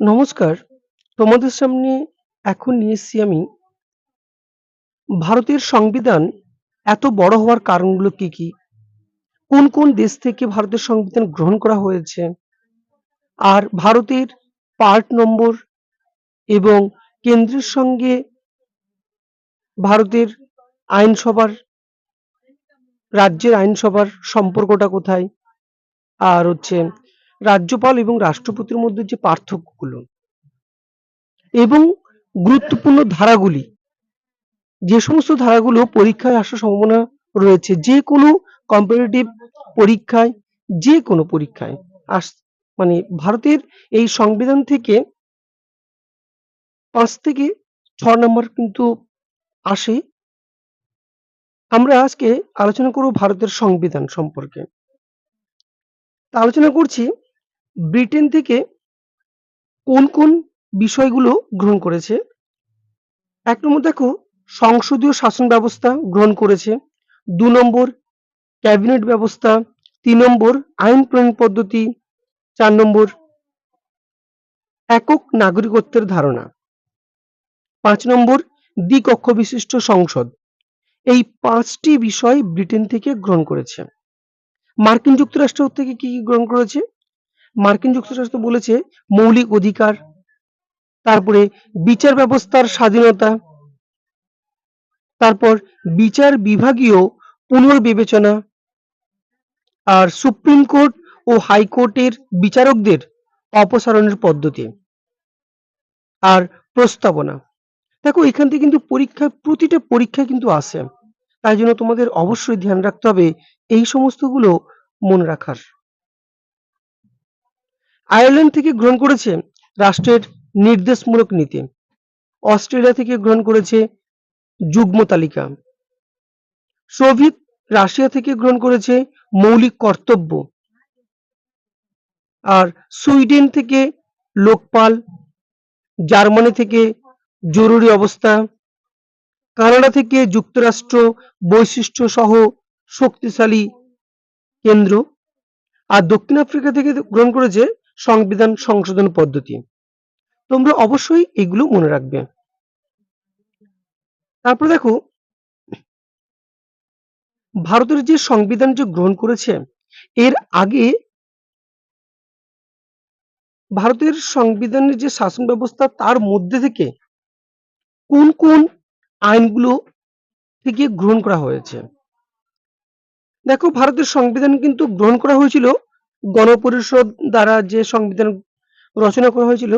নমস্কার, তোমাদের সামনে এখন নিয়ে এসেছি আমি ভারতের সংবিধান এত বড় হওয়ার কারণগুলো কি কি? কোন কোন দেশ থেকে ভারতের সংবিধান গ্রহণ করা হয়েছে? আর ভারতের পার্ট নম্বর এবং কেন্দ্রের সঙ্গে ভারতের আইনসভার, রাজ্যের আইনসভার সম্পর্কটা কোথায়? আর হচ্ছে রাজ্যপাল এবং রাষ্ট্রপতির মধ্যে যে পার্থক্যগুলো এবং গুরুত্বপূর্ণ ধারাগুলি, যে সমস্ত ধারাগুলো পরীক্ষায় আসার সম্ভাবনা রয়েছে, যে কোনো কম্পারেটিভ পরীক্ষায়, যে কোনো পরীক্ষায় আস মানে ভারতের এই সংবিধান থেকে পাঁচ থেকে ছ নম্বর কিন্তু আসে। আমরা আজকে আলোচনা করব ভারতের সংবিধান সম্পর্কে। আলোচনা করছি ব্রিটেন থেকে কোন কোন বিষয়গুলো গ্রহণ করেছে? এক নম্বর দেখো, সংসদীয় শাসন ব্যবস্থা গ্রহণ করেছে। দু নম্বর, ক্যাবিনেট ব্যবস্থা। তিন নম্বর, আইন প্রণয়ন পদ্ধতি। চার নম্বর, একক নাগরিকত্বের ধারণা। পাঁচ নম্বর, দ্বিকক্ষ বিশিষ্ট সংসদ। এই পাঁচটি বিষয় ব্রিটেন থেকে গ্রহণ করেছে। মার্কিন যুক্তরাষ্ট্র থেকে কি কি গ্রহণ করেছে? মার্কিন যুক্তরাষ্ট্র বলেছে মৌলিক অধিকার, তারপরে বিচার ব্যবস্থার স্বাধীনতা, তারপর বিচার বিভাগীয় পুনর্বিবেচনা আর সুপ্রিম কোর্ট ও হাইকোর্টের বিচারকদের অপসারণের পদ্ধতি আর প্রস্তাবনা। দেখো, এখান থেকে কিন্তু পরীক্ষায় প্রতিটা পরীক্ষায় কিন্তু আসে। তাই জন্য তোমাদের অবশ্যই ধ্যান রাখতে হবে এই সমস্তগুলো মনে রাখার। আয়ারল্যান্ড থেকে গ্রহণ করেছে রাষ্ট্রের নির্দেশমূলক নীতি। অস্ট্রেলিয়া থেকে গ্রহণ করেছে যুগ্ম তালিকা। সোভিয়েত রাশিয়া থেকে গ্রহণ করেছে মৌলিক কর্তব্য। আর সুইডেন থেকে লোকপাল, জার্মানি থেকে জরুরি অবস্থা, কানাডা থেকে যুক্তরাষ্ট্র বৈশিষ্ট্য সহ শক্তিশালী কেন্দ্র। আর দক্ষিণ আফ্রিকা থেকে গ্রহণ করেছে সংবিধান সংশোধন পদ্ধতি। তোমরা অবশ্যই এগুলো মনে রাখবে। তারপর দেখো, ভারতের যে সংবিধান যে গ্রহণ করেছে, এর আগে ভারতের সংবিধানের যে শাসন ব্যবস্থা, তার মধ্যে থেকে কোন কোন আইনগুলো থেকে গ্রহণ করা হয়েছে? দেখো, ভারতের সংবিধান কিন্তু গ্রহণ করা হয়েছিল গণপরিষদ দ্বারা যে সংবিধান রচনা করা হয়েছিল,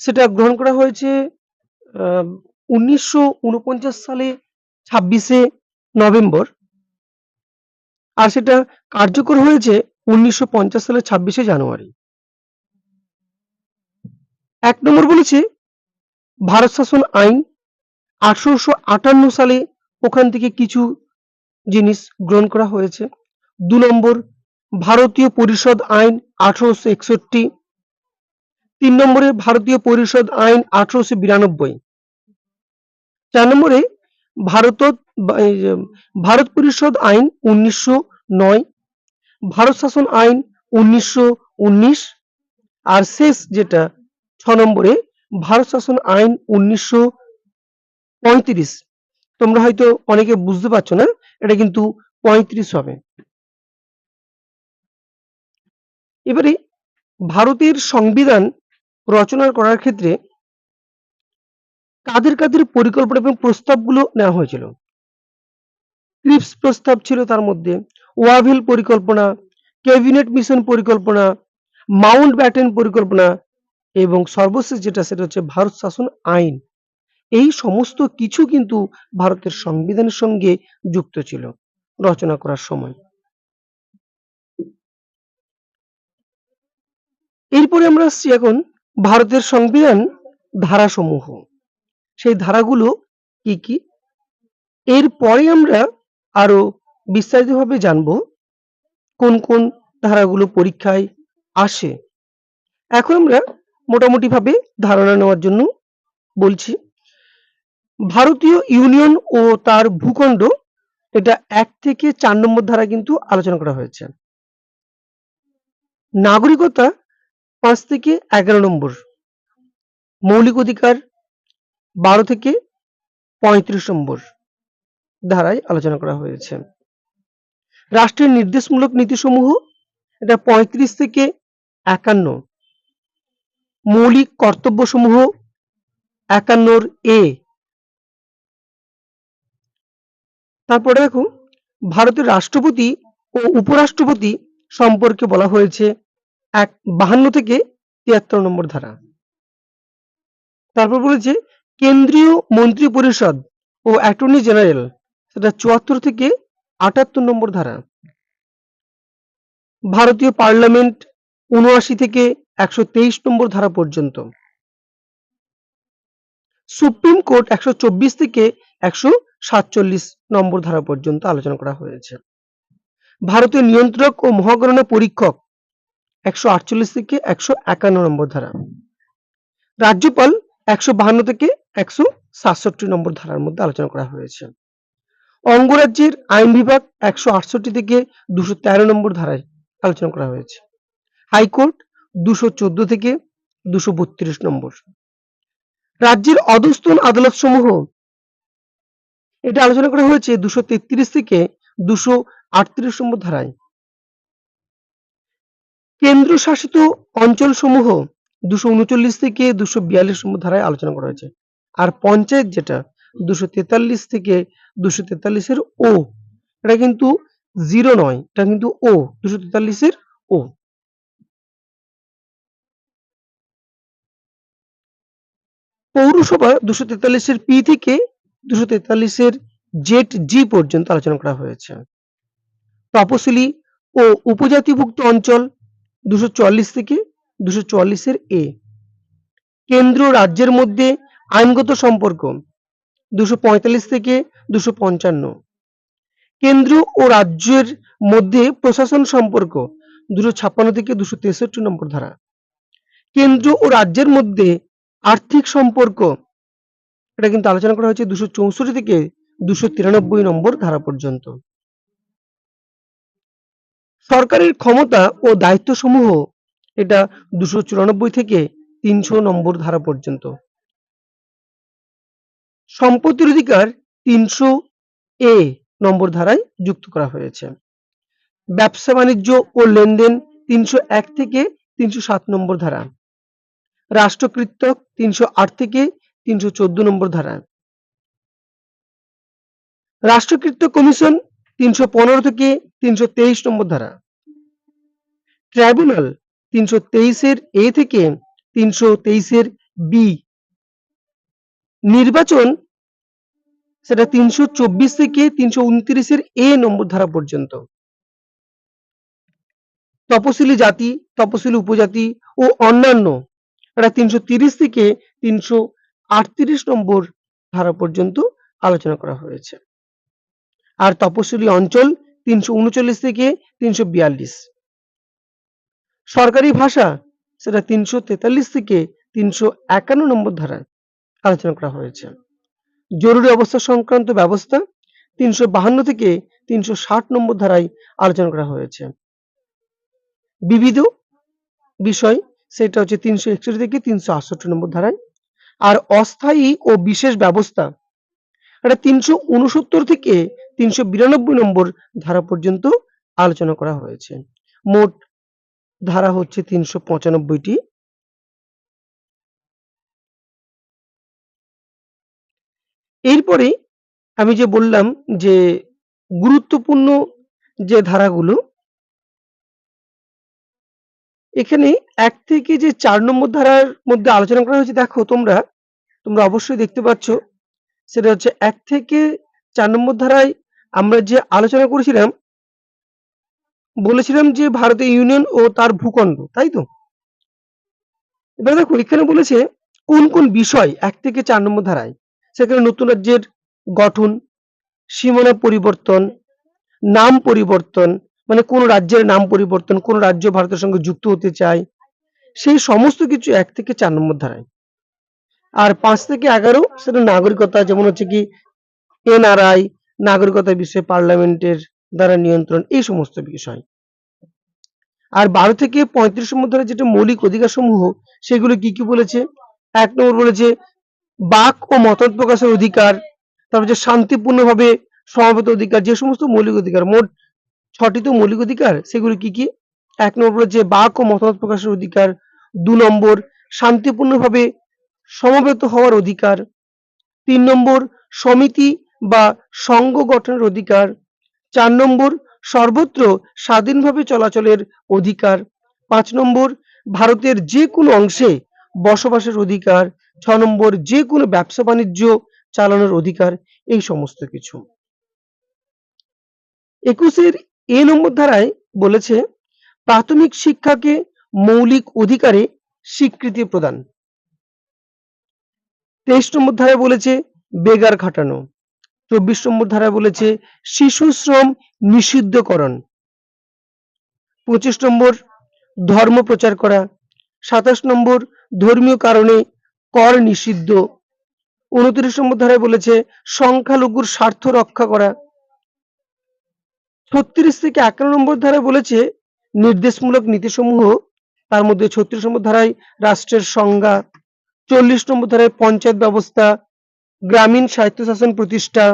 সেটা গ্রহণ করা হয়েছে উনিশশো সালে ছাব্বিশে নভেম্বর। আর সেটা কার্যকর হয়েছে উনিশশো পঞ্চাশ সালে ছাব্বিশে জানুয়ারি। এক নম্বর বলেছে, ভারত শাসন আইন আঠারোশো আটান্ন সালে ওখান থেকে কিছু জিনিস গ্রহণ করা হয়েছে। দু নম্বর ভারতীয় পরিষদ আইন আঠারোশো একষট্টি। তিন নম্বরে ভারতীয় পরিষদ আইন আঠারোশো বিরানব্বই। চার নম্বরে ভারত ভারত পরিষদ আইন উনিশশো নয়। ভারত শাসন আইন উনিশশো উনিশ। আর শেষ যেটা, ছ নম্বরে ভারত শাসন আইন উনিশশো পঁয়ত্রিশ। তোমরা হয়তো অনেকে বুঝতে পারছ না, এটা কিন্তু পঁয়ত্রিশ হবে। এবারে ভারতের সংবিধান রচনা করার ক্ষেত্রে কাদের কাদের পরিকল্পনা এবং প্রস্তাবগুলো নেওয়া হয়েছিল? ক্রিপস প্রস্তাব ছিল তার মধ্যে ওয়াভিল পরিকল্পনা, ক্যাবিনেট মিশন পরিকল্পনা, মাউন্ট ব্যাটেন পরিকল্পনা এবং সর্বশেষ যেটা সেটা হচ্ছে ভারত শাসন আইন। এই সমস্ত কিছু কিন্তু ভারতের সংবিধানের সঙ্গে যুক্ত ছিল রচনা করার সময়। এরপরে আমরা আসছি এখন ভারতের সংবিধান ধারাসমূহ। সেই ধারাগুলো কি কি? এরপরে আমরা আরও বিস্তারিতভাবে জানব কোন কোন ধারাগুলো পরীক্ষায় আসে। এখন আমরা মোটামুটিভাবে ধারণা নেওয়ার জন্য বলছি, ভারতীয় ইউনিয়ন ও তার ভূখণ্ড, এটা এক থেকে চার নম্বর ধারা কিন্তু আলোচনা করা হয়েছে। নাগরিকতা পাঁচ থেকে এগারো নম্বর। মৌলিক অধিকার বারো থেকে পঁয়ত্রিশ নম্বর ধারায় আলোচনা করা হয়েছে। রাষ্ট্রের নির্দেশমূলক নীতিসমূহ এটা পঁয়ত্রিশ থেকে একান্ন। মৌলিক কর্তব্যসমূহ একান্নর এ। তারপরে দেখো, ভারতের রাষ্ট্রপতি ও উপরাষ্ট্রপতি সম্পর্কে বলা হয়েছে। এক বাহান্ন থেকে তিয়াত্তর নম্বর ধারা। তারপর বলেছে, কেন্দ্রীয় মন্ত্রী পরিষদ ও অ্যাটর্নি জেনারেল, সেটা চুয়াত্তর থেকে আটাত্তর নম্বর ধারা। ভারতীয় পার্লামেন্ট উনআশি থেকে একশো তেইশ নম্বর ধারা পর্যন্ত। সুপ্রিম কোর্ট একশো চব্বিশ থেকে একশো সাতচল্লিশ নম্বর ধারা পর্যন্ত আলোচনা করা হয়েছে। ভারতীয় নিয়ন্ত্রক ও মহাগণনা পরীক্ষক একশো আটচল্লিশ থেকে একশো একান্ন নম্বর ধারা। রাজ্যপাল একশো বাহান্ন থেকে একশো সাতষট্টি নম্বর ধারার মধ্যে আলোচনা করা হয়েছে। অঙ্গরাজ্যের আইন বিভাগ একশো আটষট্টি থেকে দুশো তেরো নম্বর ধারায় আলোচনা করা হয়েছে। হাইকোর্ট দুশো চোদ্দ থেকে দুশো বত্রিশ নম্বর। রাজ্যের অধস্তন আদালত সমূহ এটা আলোচনা করা হয়েছে দুশো তেত্রিশ থেকে দুশো আটত্রিশ নম্বর ধারায়। কেন্দ্রশাসিত অঞ্চল সমূহ দুশো উনচল্লিশ থেকে দুশো বিয়াল্লিশ নম্বর ধারায় আলোচনা করা হয়েছে। আর পঞ্চায়েত যেটা, দুশো তেতাল্লিশ থেকে দুশো তেতাল্লিশের ও, এটা কিন্তু জিরো নয়, এটা কিন্তু ও, দুশো তেতাল্লিশের ও। পৌরসভা দুশো তেতাল্লিশের পি থেকে দুশো তেতাল্লিশের জেট জি পর্যন্ত আলোচনা করা হয়েছে। তপশিলি ও উপজাতিভুক্ত অঞ্চল দুশো থেকে দুশো চুয়াল্লিশের এ। কেন্দ্র রাজ্যের মধ্যে আইনগত সম্পর্ক, দুশো থেকে দুশো পঞ্চান্ন। কেন্দ্র ও রাজ্যের মধ্যে প্রশাসন সম্পর্ক, দুশো ছাপ্পান্ন থেকে দুশো তেষট্টি নম্বর ধারা। কেন্দ্র ও রাজ্যের মধ্যে আর্থিক সম্পর্ক, এটা কিন্তু আলোচনা করা হয়েছে দুশো চৌষট্টি থেকে দুশো তিরানব্বই নম্বর ধারা পর্যন্ত। সরকারের ক্ষমতা ও দায়িত্ব সমূহ এটা দুশো চুরানব্বই থেকে তিনশো নম্বর ধারা পর্যন্ত। সম্পত্তির অধিকার তিনশো এ নম্বর ধারায় যুক্ত করা হয়েছে। ব্যবসা বাণিজ্য ও লেনদেন তিনশো এক থেকে তিনশো সাত নম্বর ধারা। রাষ্ট্রকৃত্যক তিনশো আট থেকে তিনশো চোদ্দ নম্বর ধারা। রাষ্ট্রকৃত্য কমিশন তিনশো পনেরো থেকে তিনশো তেইশ নম্বর ধারা। ট্রাইব্যুনাল তিনশো তেইশের এ থেকে তিনশো তেইশের বি। নির্বাচন সেটা তিনশো চব্বিশ থেকে তিনশো উনত্রিশের এ নম্বর ধারা পর্যন্ত। তপশিলি জাতি, তপশিলি উপজাতি ও অন্যান্য এটা তিনশো তিরিশ থেকে তিনশো আটত্রিশ নম্বর ধারা পর্যন্ত আলোচনা করা হয়েছে। আর তপশিলি অঞ্চল তিনশো উনচল্লিশ থেকে তিনশো বিয়াল্লিশ। সরকারি ভাষা সেটা তিনশো তেতাল্লিশ থেকে তিনশো একান্ন নম্বর ধারায় আলোচনা করা হয়েছে। জরুরি অবস্থা সংক্রান্ত ব্যবস্থা তিনশো বাহান্ন থেকে তিনশো ষাট নম্বর ধারায় আলোচনা করা হয়েছে। বিবিধ বিষয় সেটা হচ্ছে তিনশো একষট্টি থেকে তিনশো আটষট্টি নম্বর ধারায়। আর অস্থায়ী ও বিশেষ ব্যবস্থা, এটা তিনশো উনসত্তর থেকে তিনশো বিরানব্বই নম্বর ধারা পর্যন্ত আলোচনা করা হয়েছে। মোট ধারা হচ্ছে তিনশো পঁচানব্বইটি। এরপরে আমি যে বললাম যে গুরুত্বপূর্ণ যে ধারাগুলো, এখানে এক থেকে যে চার নম্বর ধারার মধ্যে আলোচনা করা হয়েছে, দেখো তোমরা তোমরা অবশ্যই দেখতে পাচ্ছ, সেটা হচ্ছে এক থেকে চার নম্বর ধারায় আমরা যে আলোচনা করেছিলাম, বলেছিলাম যে ভারতীয় ইউনিয়ন ও তার ভূখণ্ড, তাই তো? এবার দেখো, এখানে বলেছে কোন কোন বিষয় এক থেকে চার নম্বর ধারায়? সেখানে নতুন রাজ্যের গঠন, সীমানা পরিবর্তন, নাম পরিবর্তন মানে কোন রাজ্যের নাম পরিবর্তন, কোন রাজ্য ভারতের সঙ্গে যুক্ত হতে চায়, সেই সমস্ত কিছু এক থেকে চার নম্বর ধারায়। আর পাঁচ থেকে এগারো, সেটা নাগরিকতা, যেমন হচ্ছে কি, এনআরআই নাগরিকতা বিষয়ে পার্লামেন্টের দ্বারা নিয়ন্ত্রণ, এই সমস্ত বিষয়। আর বারো থেকে পঁয়ত্রিশ নম্বর ধারা যেটা মৌলিক অধিকার সমূহ সেগুলো কি কি বলেছে? এক নম্বর বলেছে, বাক ও মতৎ প্রকাশের অধিকার, তারপর যে শান্তিপূর্ণভাবে সমাবেত অধিকার, যে সমস্ত মৌলিক অধিকার, মোট ছটি তো মৌলিক অধিকার, সেগুলি কি কি? এক নম্বর বলেছে, বাক ও মতামত প্রকাশের অধিকার, দু নম্বর শান্তিপূর্ণভাবে সমবেত হওয়ার অধিকার, তিন নম্বর সমিতি বা সংঘ গঠনের অধিকার। চার নম্বর, সর্বত্র স্বাধীনভাবে চলাচলের অধিকার। পাঁচ নম্বর, ভারতের যে কোনো অংশে বসবাসের অধিকার। ছ নম্বর যে কোনো ব্যবসা বাণিজ্য চালানোর অধিকার। এই সমস্ত কিছু। একুশের এ নম্বর ধারায় বলেছে, প্রাথমিক শিক্ষাকে মৌলিক অধিকারে স্বীকৃতি প্রদান। তেইশ নম্বর ধারায় বলেছে, বেগার খাটানো। চব্বিশ নম্বর ধারায় বলেছে, শিশু শ্রম নিষিদ্ধকরণ। পঁচিশ নম্বর, ধর্ম প্রচার করা। সাতাশ নম্বর, ধর্মীয় কারণে কর নিষিদ্ধ। উনত্রিশ নম্বর ধারায় বলেছে, সংখ্যালঘুর স্বার্থ রক্ষা করা। ছত্রিশ থেকে একান্ন নম্বর ধারায় বলেছে, নির্দেশমূলক নীতিসমূহ, তার মধ্যে ছত্রিশ নম্বর ধারায় রাষ্ট্রের সংজ্ঞা। চল্লিশ নম্বর ধারায় পঞ্চায়েত ব্যবস্থা গ্রামীণ স্বায়ত্তশাসন প্রতিষ্ঠা।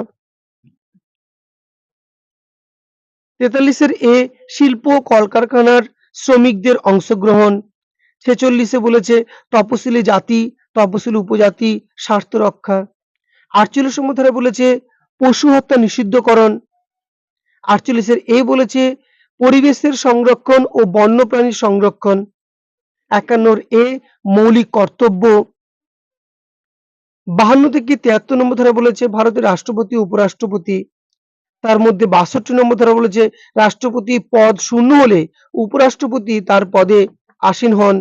তেতাল্লিশের এ শিল্প কলকারখানার শ্রমিকদের অংশগ্রহণ। ছেচল্লিশে বলেছে, তপশিলি জাতি, তপশিলি উপজাতি, স্বার্থ রক্ষা। আটচল্লিশ ধারায় বলেছে, পশু হত্যা নিষিদ্ধকরণ। আটচল্লিশের এ বলেছে, পরিবেশের সংরক্ষণ ও বন্যপ্রাণীর সংরক্ষণ। একান্নর এ মৌলিক কর্তব্য। বাহান্ন থেকে তিয়াত্তর নম্বর ধারা বলেছে, ভারতের রাষ্ট্রপতি, উপরাষ্ট্রপতি, তার মধ্যে বাষট্টি নম্বর ধারা বলেছে, রাষ্ট্রপতি পদ শূন্য হলে উপরাষ্ট্রপতি তার পদে আসীন হন।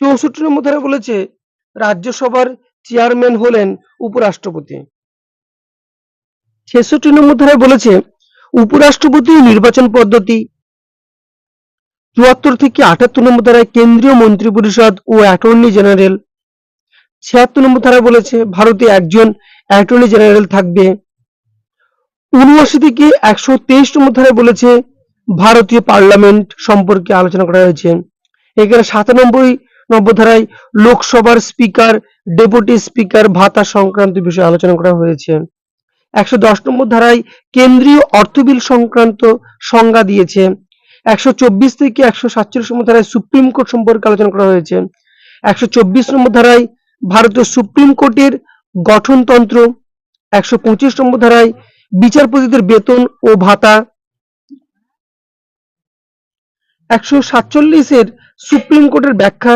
চৌষট্টি নম্বর ধারা বলেছে, রাজ্যসভার চেয়ারম্যান হলেন উপরাষ্ট্রপতি। ছেষট্টি নম্বর ধারায় বলেছে উপরাষ্ট্রপতি নির্বাচন পদ্ধতি। চুয়াত্তর থেকে আটাত্তর নম্বর ধারায় কেন্দ্রীয় মন্ত্রিপরিষদ ও অ্যাটর্নি জেনারেল ছিয়াত্তর নম্বর ধারা বলেছে ভারতে একজন অ্যাটর্নি জেনারেল থাকবে। উনআশি থেকে একশো তেইশ নম্বর ধারায় বলেছে ভারতীয় পার্লামেন্ট সম্পর্কে আলোচনা করা হয়েছে। এখানে সাতানব্বই নম্বর ধারায় লোকসভার স্পিকার, ডেপুটি স্পিকার ভাতা সংক্রান্ত বিষয়ে আলোচনা করা হয়েছে। একশো দশ নম্বর ধারায় কেন্দ্রীয় অর্থ বিল সংক্রান্ত সংজ্ঞা দিয়েছে। একশো চব্বিশ থেকে একশো সাতচল্লিশ নম্বর ধারায় সুপ্রিম কোর্ট সম্পর্কে আলোচনা করা হয়েছে। একশো চব্বিশ নম্বর ধারায় ভারতীয় সুপ্রিম কোর্টের গঠনতন্ত্র, একশো পঁচিশ নম্বর ধারায় বিচারপতিদের বেতন ও ভাতা। একশো সাতচল্লিশের সুপ্রিম কোর্টের ব্যাখ্যা,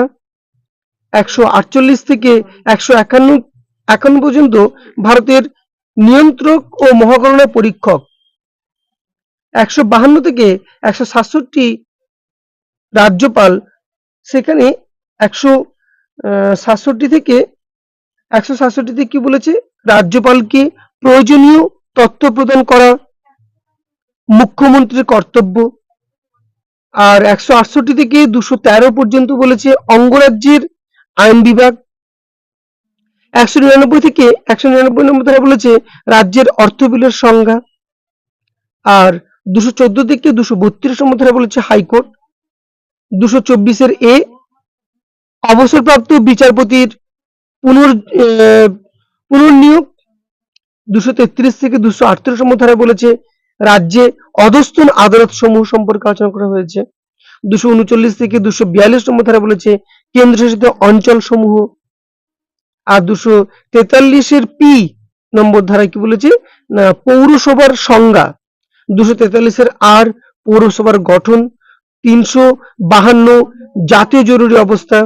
একশো আটচল্লিশ থেকে একশো একান্ন একান্ন পর্যন্ত ভারতের নিয়ন্ত্রক ও মহাগণনা পরীক্ষক। একশো বাহান্ন থেকে একশো সাতষট্টি রাজ্যপাল, সেখানে একশো সাতষট্টি থেকে একশো সাতষট্টিতে কি বলেছে? রাজ্যপালকে প্রয়োজনীয় তথ্য প্রদান করা মুখ্যমন্ত্রীর কর্তব্য। আর একশো আটষট্টি থেকে দুশো তেরো পর্যন্ত বলেছে অঙ্গরাজ্যের আইন বিভাগ। একশো নিরানব্বই থেকে একশো নিরানব্বই নম্বর ধারা বলেছে রাজ্যের অর্থ বিলের সংজ্ঞা। আর দুশো চোদ্দ থেকে দুশো বত্রিশ নম্বর ধারা বলেছে হাইকোর্ট। দুশো চব্বিশের এ অবসরপ্রাপ্ত বিচারপতির পুনর পুনর্নিয়োগ দুশো তেত্রিশ থেকে দুশো আটত্রিশ নম্বর ধারা বলেছে, রাজ্যে অধস্থন আদালত সমূহ সম্পর্কে আলোচনা করা হয়েছে। দুশো উনচল্লিশ থেকে দুশো বিয়াল্লিশ নম্বর ধারা বলেছে, কেন্দ্রশাসিত অঞ্চল সমূহ আর দুশো তেতাল্লিশের পি নম্বর ধারায় কি বলেছে, না, পৌরসভার সংজ্ঞা। দুশো তেতাল্লিশের আর পৌরসভার গঠন। তিনশো বাহান্ন জাতীয় জরুরি অবস্থা।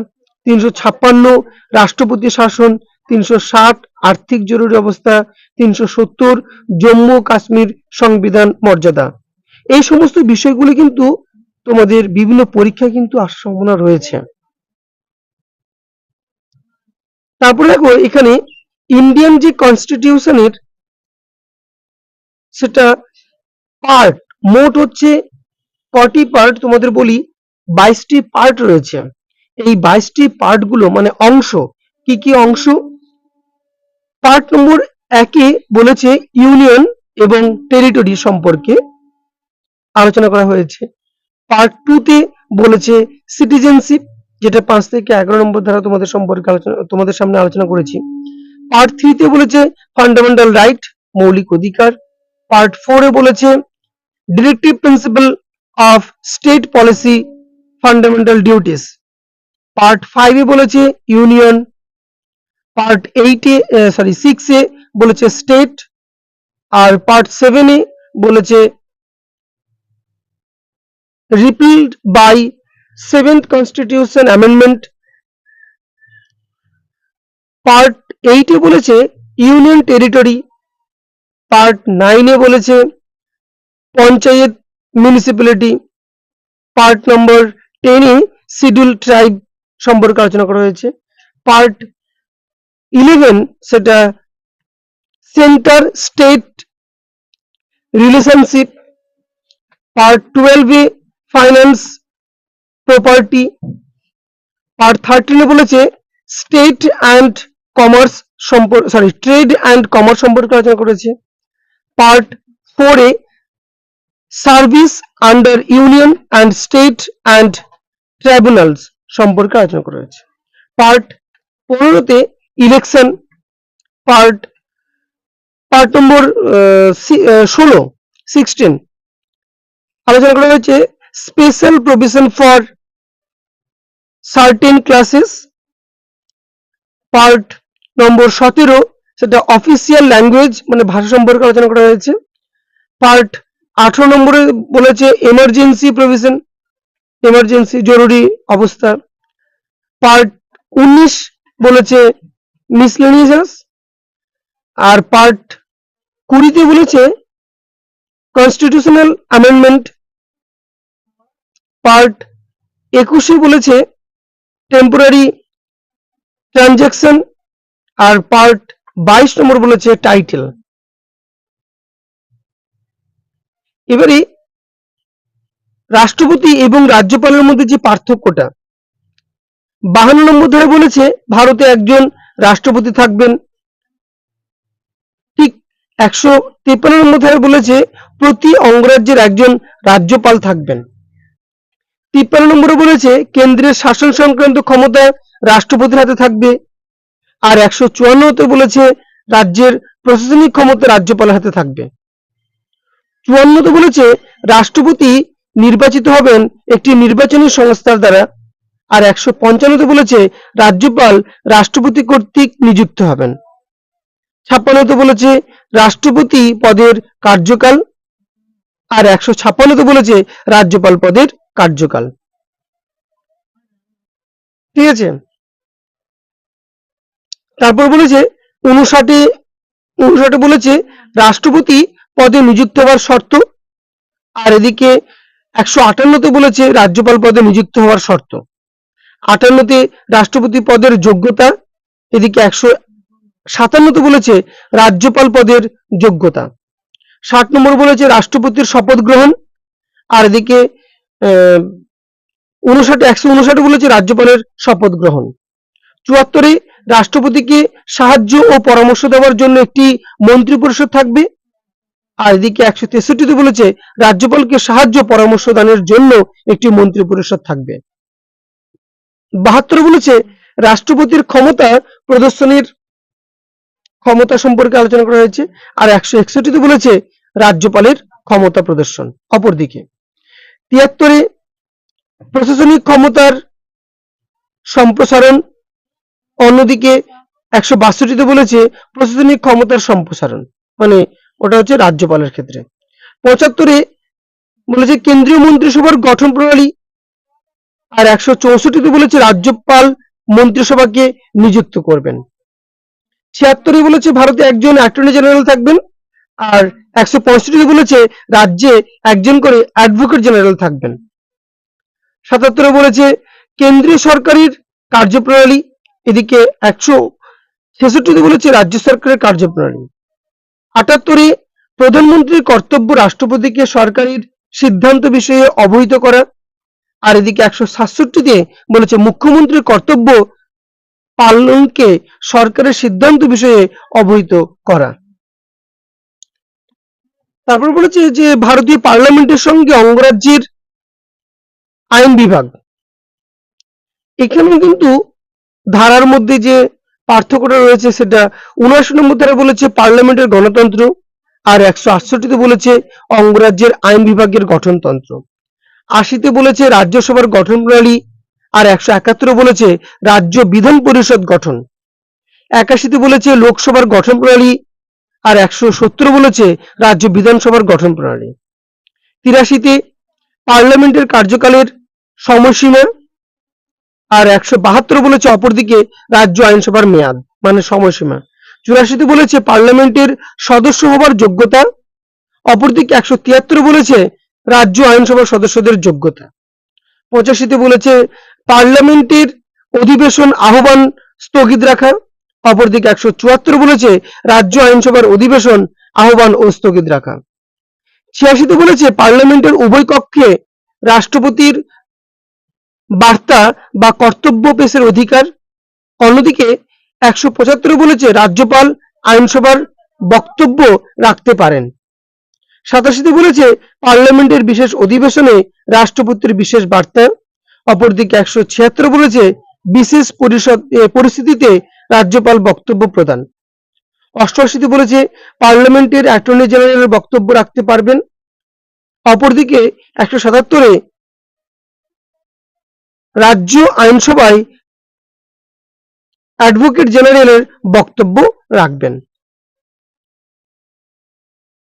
তিনশো ছাপ্পান্ন, রাষ্ট্রপতি শাসন তিনশো ষাট, আর্থিক জরুরি অবস্থা তিনশো সত্তর, জম্মু কাশ্মীর সংবিধান মর্যাদা। এই সমস্ত বিষয়গুলি কিন্তু তোমাদের বিভিন্ন পরীক্ষায় কিন্তু আসার সম্ভাবনা রয়েছে। তারপরে দেখো, এখানে ইন্ডিয়ান যে কনস্টিটিউশনের সেটা পার্ট মোট হচ্ছে কটি পার্ট তোমাদের বলি, বাইশটি পার্ট রয়েছে। এই বাইশটি পার্টগুলো মানে অংশ, কি কি অংশ? পার্ট নম্বর একে বলেছে ইউনিয়ন এবং টেরিটরি সম্পর্কে আলোচনা করা হয়েছে। পার্ট টু তে বলেছে সিটিজেনশিপ যেটা পাঁচ থেকে এগারো নম্বর ধারা তোমাদের সম্পর্কে আলোচনা, তোমাদের সামনে আলোচনা করেছি। পার্ট থ্রিতে বলেছে ফান্ডামেন্টাল রাইট মৌলিক অধিকার। পার্ট ফোরে বলেছে directive principle of state policy fundamental duties part ফাইভে বলেছে ইউনিয়ন পার্ট এইটে সরি সিক্সে বলেছে স্টেট আর পার্ট সেভেনে বলেছে repealed by seventh constitution amendment part এইটে বলেছে ইউনিয়ন টেরিটরি পার্ট নাইনে বলেছে পঞ্চায়েত মিউনিসিপ্যালিটি পার্ট নম্বর টেনে শিডিউল ট্রাইব সম্পর্কে আলোচনা করা হয়েছে। পার্ট ইলেভেন সেটা সেন্টার স্টেট রিলেশনশিপ পার্ট টুয়েলভে ফাইন্যান্স প্রপার্টি পার্ট থার্টিনে বলেছে স্টেট অ্যান্ড কমার্স সম্পর্ক সরি ট্রেড অ্যান্ড কমার্স সম্পর্কে আলোচনা করেছে। পার্ট ফোরে service under union and state and tribunals সম্পর্কে আলোচনা করা হয়েছে। পার্ট পনেরোতে ইলেকশন পার্ট পার্ট নম্বর ষোলো সিক্সটিন আলোচনা করা হয়েছে special provision for certain classes part number সতেরো, সেটা অফিসিয়াল ল্যাঙ্গুয়েজ মানে ভাষা সম্পর্কে আলোচনা করা হয়েছে পার্ট আঠারো নম্বরে বলেছে এমার্জেন্সি প্রভিশন এমার্জেন্সি জরুরি অবস্থা। পার্ট উনিশ বলেছে মিসলেনিয়াস আর পার্ট কুড়িতে বলেছে কনস্টিটিউশনাল অ্যামেন্ডমেন্ট পার্ট একুশে বলেছে টেম্পোরারি ট্রানজ্যাকশন আর পার্ট বাইশ নম্বর বলেছে টাইটেল এবারে রাষ্ট্রপতি এবং রাজ্যপালের মধ্যে যে পার্থক্যটা। বাহান্ন নম্বর ধরে বলেছে, ভারতে একজন রাষ্ট্রপতি থাকবেন। ঠিক একশো তেপান্ন নম্বর ধারে বলেছে, প্রতি অঙ্গরাজ্যের একজন রাজ্যপাল থাকবেন। তিপ্পান্ন নম্বরে বলেছে, কেন্দ্রের শাসন সংক্রান্ত ক্ষমতা রাষ্ট্রপতির হাতে থাকবে। আর একশো চুয়ান্নতে বলেছে, রাজ্যের প্রশাসনিক ক্ষমতা রাজ্যপালের হাতে থাকবে। চুয়ান্নতে বলেছে, রাষ্ট্রপতি নির্বাচিত হবেন একটি নির্বাচনী সংস্থার দ্বারা। আর একশো পঞ্চান্নতে বলেছে, রাজ্যপাল রাষ্ট্রপতি কর্তৃক নিযুক্ত হবেন। ছাপ্পান্নতে বলেছে, রাষ্ট্রপতি পদের কার্যকাল। আর একশো ছাপ্পান্নতে বলেছে, রাজ্যপাল পদের কার্যকাল। ঠিক আছে? তারপর বলেছে, উনষাটে উনষাটে বলেছে, রাষ্ট্রপতি পদে নিযুক্ত হওয়ার শর্ত। আর এদিকে একশো আটান্নতে বলেছে রাজ্যপাল পদে নিযুক্ত হওয়ার শর্ত। আটান্নতে রাষ্ট্রপতি পদের যোগ্যতা, এদিকে একশো সাতান্নতে বলেছে রাজ্যপাল পদের যোগ্যতা। ষাট নম্বর বলেছে রাষ্ট্রপতির শপথ গ্রহণ, আর এদিকে উনষাট, একশো উনষাটে বলেছে রাজ্যপালের শপথ গ্রহণ। চুয়াত্তরে রাষ্ট্রপতিকে সাহায্য ও পরামর্শ দেওয়ার জন্য একটি মন্ত্রী পরিষদ থাকবে। আর এদিকে একশো তেষট্টিতে বলেছে, রাজ্যপালকে সাহায্য পরামর্শ দানের জন্য একটি মন্ত্রী পরিষদ থাকবে। বাহাত্তর বলেছে, রাষ্ট্রপতির ক্ষমতা প্রদর্শনীর ক্ষমতা সম্পর্কে আলোচনা করা হয়েছে, আর একশো একষট্টিতে বলেছে, রাজ্যপালের ক্ষমতা প্রদর্শন। অপরদিকে, তিয়াত্তরে, প্রশাসনিক ক্ষমতার সম্প্রসারণ, অন্যদিকে একশো বাষট্টিতে বলেছে, প্রশাসনিক ক্ষমতার সম্প্রসারণ। মানে ওটা হচ্ছে রাজ্যপালের ক্ষেত্রে। পঁচাত্তরে বলেছে কেন্দ্রীয় মন্ত্রিসভার গঠন প্রণালী, আর একশো চৌষট্টিতে বলেছে রাজ্যপাল মন্ত্রিসভাকে নিযুক্ত করবেন। ছিয়াত্তরে বলেছে ভারতে একজন অ্যাটর্নি জেনারেল থাকবেন, আর একশো পঁয়ষট্টিতে বলেছে রাজ্যে একজন করে অ্যাডভোকেট জেনারেল থাকবেন। সাতাত্তরে বলেছে কেন্দ্রীয় সরকারের কার্যপ্রণালী, এদিকে একশো ছেষট্টিতে বলেছে রাজ্য সরকারের কার্যপ্রণালী। আটাত্তরে প্রধানমন্ত্রীর কর্তব্য রাষ্ট্রপতিকে সরকারের সিদ্ধান্ত বিষয়ে অবহিত করা। আর এদিকে একশো সাতষট্টিতে বলেছে, মুখ্যমন্ত্রীর কর্তব্য পালনকে সরকারের সিদ্ধান্ত বিষয়ে অবহিত করা। তারপর বলেছে যে, ভারতীয় পার্লামেন্টের সঙ্গে অঙ্গরাজ্যের আইন বিভাগ। এখানেও কিন্তু ধারার মধ্যে যে পার্থক্যটা রয়েছে সেটা উনআশি নম্বর ধারা বলেছে পার্লামেন্টের গণতন্ত্র, আর একশো আটষট্টিতে বলেছে অঙ্গরাজ্যের আইন বিভাগের গঠনতন্ত্র। আশিতে বলেছে রাজ্যসভার গঠন প্রণালী, আর একশো একাত্তরে বলেছে রাজ্য বিধান পরিষদ গঠন। একাশিতে বলেছে লোকসভার গঠন প্রণালী, আর একশো সত্তর বলেছে রাজ্য বিধানসভার গঠন প্রণালী। তিরাশিতে পার্লামেন্টের কার্যকালের সময়সীমা আর একশো বাহাত্তর বলেছে অপরদিকে রাজ্য আইনসভার মেয়াদ মানে সময়সীমা। চুরাশিতে বলেছে পার্লামেন্টের সদস্য হবার যোগ্যতা, অপরদিকে একশো তিয়াত্তর বলেছে রাজ্য আইনসভার সদস্যদের যোগ্যতা। পঁচাশিতে বলেছে পার্লামেন্টের অধিবেশন আহ্বান স্থগিত রাখা, অপরদিকে একশো চুয়াত্তর বলেছে রাজ্য আইনসভার অধিবেশন আহ্বান ও স্থগিত রাখা। ছিয়াশিতে বলেছে পার্লামেন্টের উভয় কক্ষে রাষ্ট্রপতির বার্তা বা কর্তব্য পেশের অধিকার। অন্যদিকে একশো পঁচাত্তর বলেছে রাজ্যপাল, আইনসভার বক্তব্য রাখতে পারেন। সাতাশিতে বলেছে পার্লামেন্টের বিশেষ অধিবেশনে রাষ্ট্রপতির বিশেষ বার্তা। অপরদিকে একশো ছিয়াত্তর বলেছে বিশেষ পরিষদ পরিস্থিতিতে রাজ্যপাল বক্তব্য প্রদান। অষ্টআশিতে বলেছে পার্লামেন্টের অ্যাটর্নি জেনারেলের বক্তব্য রাখতে পারবেন। অপরদিকে একশো সাতাত্তরে রাজ্য আইনসভায় অ্যাডভোকেট জেনারেলের বক্তব্য রাখবেন।